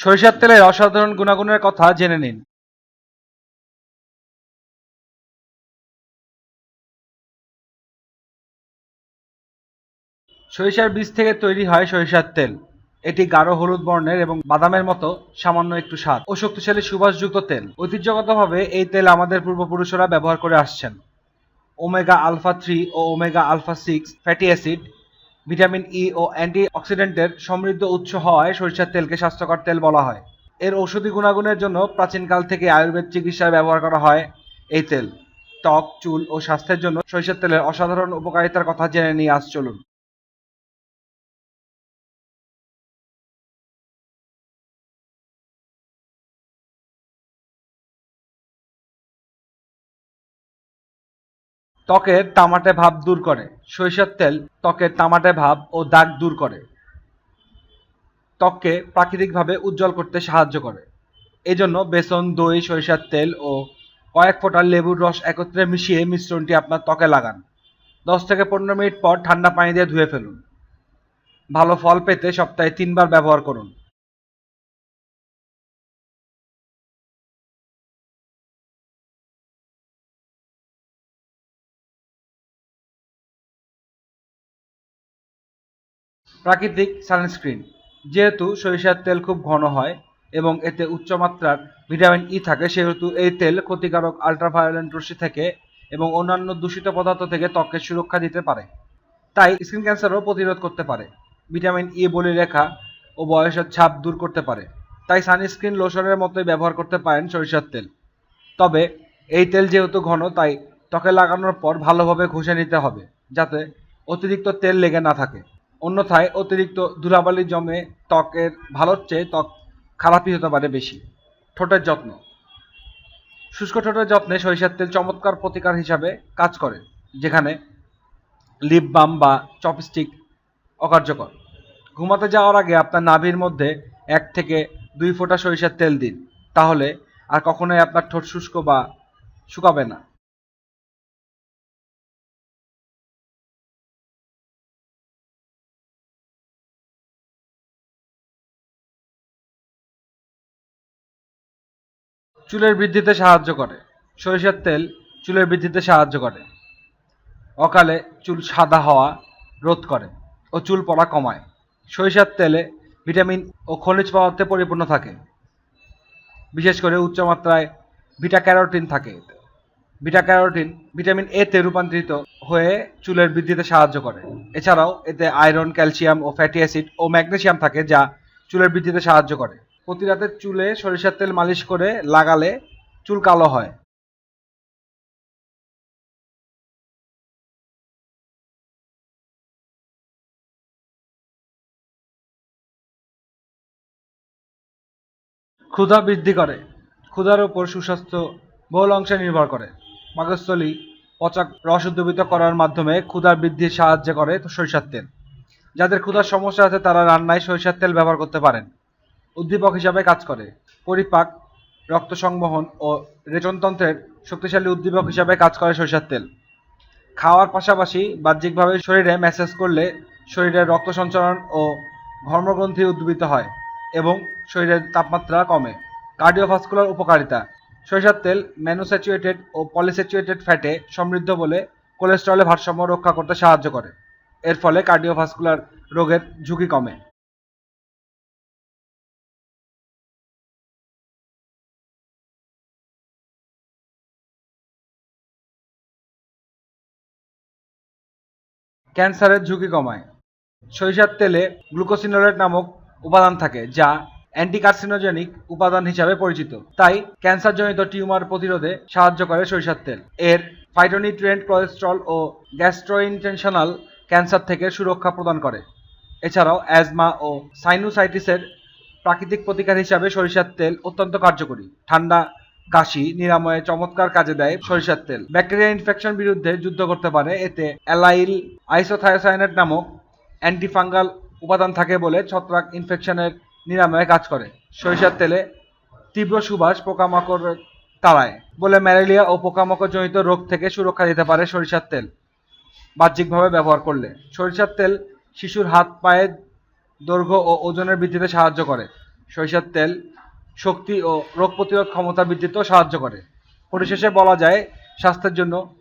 সরিষার তেলের অসাধারণ গুণাগুণের কথা জেনে নিন। সরিষার বীজ থেকে তৈরি হয় সরিষার তেল। এটি গাঢ় হলুদ বর্ণের এবং বাদামের মতো সামান্য একটু স্বাদ ও শক্তিশালী সুবাসযুক্ত তেল। ঐতিহ্যগতভাবে এই তেল আমাদের পূর্বপুরুষরা ব্যবহার করে আসছেন। ওমেগা আলফা থ্রি ও omega alpha six fatty acid vitamin E ও অ্যান্টি অক্সিডেন্টের সমৃদ্ধ উৎস হওয়ায় সরিষার তেলকে স্বাস্থ্যকর তেল বলা হয়। এর ঔষধি গুণাগুণের জন্য প্রাচীনকাল থেকে আয়ুর্বেদ চিকিৎসায় ব্যবহার করা হয় এই তেল। ত্বক, চুল ও স্বাস্থ্যের জন্য সরিষার তেলের অসাধারণ উপকারিতার কথা জেনে নিয়ে আজ চলুন। ত্বকের তামাটে ভাব দূর করে। সরিষার তেল ত্বকের তামাটে ভাব ও দাগ দূর করে। ত্বককে প্রাকৃতিকভাবে উজ্জ্বল করতে সাহায্য করে। এজন্য বেসন, দই, সরিষার তেল ও কয়েক ফোঁটা লেবুর রস একত্রে মিশিয়ে মিশ্রণটি আপনার ত্বকে লাগান। দশ থেকে পনেরো মিনিট পর ঠান্ডা পানি দিয়ে ধুয়ে ফেলুন। ভালো ফল পেতে সপ্তাহে তিনবার ব্যবহার করুন। প্রাকৃতিক সানস্ক্রিন, যেহেতু সরিষার তেল খুব ঘন হয় এবং এতে উচ্চমাত্রার ভিটামিন ই থাকে, সেহেতু এই তেল ক্ষতিকারক আল্ট্রাভায়োলেট রশ্মি থেকে এবং অন্যান্য দূষিত পদার্থ থেকে ত্বককে সুরক্ষা দিতে পারে। তাই স্কিন ক্যান্সারও প্রতিরোধ করতে পারে। ভিটামিন ই বলিরেখা ও বয়সের ছাপ দূর করতে পারে। তাই সানস্ক্রিন লোশনের মতোই ব্যবহার করতে পারেন সরিষার তেল। তবে এই তেল যেহেতু ঘন, তাই ত্বকে লাগানোর পর ভালোভাবে ঘষে নিতে হবে, যাতে অতিরিক্ত তেল লেগে না থাকে। অন্যথায় অতিরিক্ত ধুলাবালি জমে ত্বকের ভালোর চেয়ে ত্বক খারাপই হতে পারে বেশি। ঠোঁটের যত্ন। শুষ্ক ঠোঁটের যত্নে সরিষার তেল চমৎকার প্রতিকার হিসাবে কাজ করে, যেখানে লিপ বাম বা চপস্টিক অকার্যকর। ঘুমাতে যাওয়ার আগে আপনার নাভির মধ্যে এক থেকে দুই ফোঁটা সরিষার তেল দিন, তাহলে আর কখনোই আপনার ঠোঁট শুষ্ক বা শুকাবে না। চুলের বৃদ্ধিতে সাহায্য করে। সরিষার তেল চুলের বৃদ্ধিতে সাহায্য করে। অকালে চুল সাদা হওয়া রোধ করে ও চুল পড়া কমায়। সরিষার তেলে ভিটামিন ও খনিজ পদার্থে পরিপূর্ণ থাকে। বিশেষ করে উচ্চমাত্রায় ভিটা ক্যারোটিন থাকে। বিটা ক্যারোটিন ভিটামিন এ তে রূপান্তরিত হয়ে চুলের বৃদ্ধিতে সাহায্য করে। এছাড়াও এতে আয়রন, ক্যালসিয়াম ও ফ্যাটি অ্যাসিড ও ম্যাগনেসিয়াম থাকে যা চুলের বৃদ্ধিতে সাহায্য করে। প্রতি রাতে চুলে সরিষার তেল মালিশ করে লাগালে চুল কালো হয়। ক্ষুধা বৃদ্ধি করে। ক্ষুধার উপর সুস্বাস্থ্য বহুল অংশে নির্ভর করে। পাকস্থলী পচা রস উদ্দীপিত করার মাধ্যমে ক্ষুধার বৃদ্ধির সাহায্য করে সরিষার তেল। যাদের ক্ষুধার সমস্যা আছে তারা রান্নায় সরিষার তেল ব্যবহার করতে পারেন। উদ্দীপক হিসাবে কাজ করে। পরিপাক রক্ত সংবহন ও রেচনতন্ত্রের শক্তিশালী উদ্দীপক হিসাবে কাজ করে সরিষার তেল। খাওয়ার পাশাপাশি বাহ্যিকভাবে শরীরে ম্যাসেজ করলে শরীরের রক্ত সঞ্চালন ও ঘর্মগ্রন্থি উদ্দীপিত হয় এবং শরীরের তাপমাত্রা কমে। কার্ডিওভাস্কুলার উপকারিতা। সরিষার তেল ম্যানুস্যাচুয়েটেড ও পলিস্যাচুয়েটেড ফ্যাটে সমৃদ্ধ বলে কোলেস্টেরলের ভারসাম্য রক্ষা করতে সাহায্য করে। এর ফলে কার্ডিওভাস্কুলার রোগের ঝুঁকি কমে। ক্যান্সারের ঝুঁকি কমায়। সরিষার তেলে গ্লুকোসিনোলেট নামক উপাদান থাকে, যা অ্যান্টিকার্সিনোজেনিক উপাদান হিসাবে পরিচিত। তাই ক্যান্সারজনিত টিউমার প্রতিরোধে সাহায্য করে সরিষার তেল। এর ফাইটোনিউট্রিয়েন্ট কোলেস্ট্রল ও গ্যাস্ট্রোইন্টেনশনাল ক্যান্সার থেকে সুরক্ষা প্রদান করে। এছাড়াও অ্যাজমা ও সাইনোসাইটিসের প্রাকৃতিক প্রতিকার হিসাবে সরিষার তেল অত্যন্ত কার্যকরী। ঠান্ডা কাশি, নিরাময়ে, চমৎকার কাজে দেয় সরিষার তেল। ব্যাকটেরিয়া ইনফেকশন বিরুদ্ধে যুদ্ধ করতে পারে, এতে অ্যালাইল আইসোথায়োসাইনেট নামক অ্যান্টিফাঙ্গাল উপাদান থাকে বলে ছত্রাক ইনফেকশনের নিরাময়ে কাজ করে। সরিষার তেলে তীব্র সুবাস পোকামাকড় তাড়ায় বলে ম্যালেরিয়া ও পোকামাকড় জনিত রোগ থেকে সুরক্ষা দিতে পারে সরিষার তেল বাহ্যিকভাবে ব্যবহার করলে। সরিষার তেল শিশুর হাত, পায়ের দৈর্ঘ্য ও ওজনের বৃদ্ধিতে সাহায্য করে। সরিষার তেল শক্তি ও রোগ প্রতিরোধ ক্ষমতা বৃদ্ধিতেও সাহায্য করে। পরিশেষে বলা যায়, স্বাস্থ্যের জন্য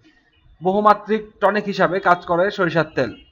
বহুমাত্রিক টনিক হিসাবে কাজ করে সরিষার তেল।